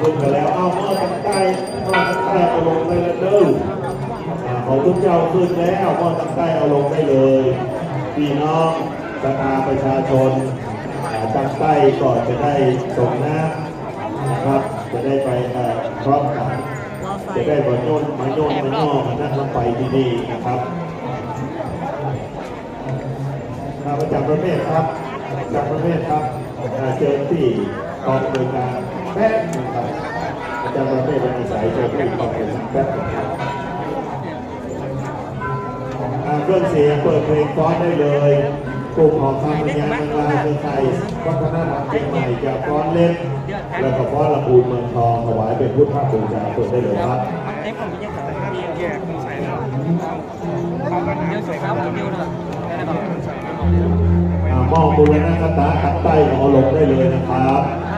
ขึ้นกันแล้วเอาเมื่อตั้งใต้เมื่อตั้งใต้เอาลงไปแล้วเด้ออ่าของทุกเจ้าขึ้นแล้วเมื่อตั้งใต้เอาลงได้เลยพี่น้องสภาประชาชนอ่าตั้งใต้ก่อนจะได้ส่งน้ำนะครับ จะได้ไปพร้อมกันจะได้มาโยนมาโยนมาย่อมานั่งรถไฟที่นี่นะครับมาประจำประเภทครับประจำประเภทครับเชิญที่กองบริการ แป๊บนะครับประจำประเภทเป็นอาศัยเชิญที่กองบริการแป๊บนะครับเครื่องเสียงเปิดเพลงฟ้อนได้เลยกลุ่มของคำพยานเมืองลาวเมืองไทยวัฒนธรรมเชียงใหม่จะฟ้อนเล่นแล้วก็ฟ้อนละปูนเมืองทองถวายเป็นพุทธบูชาเปิดได้เลยครับเอ้ผมองต่ถ้ามีแยกต้องใส่แล้วเดี๋ยวสวยครับผมเดียวนะได้ไหมอ่ามองบุรณะคตาขัดใต้หมอลงได้เลยนะครับ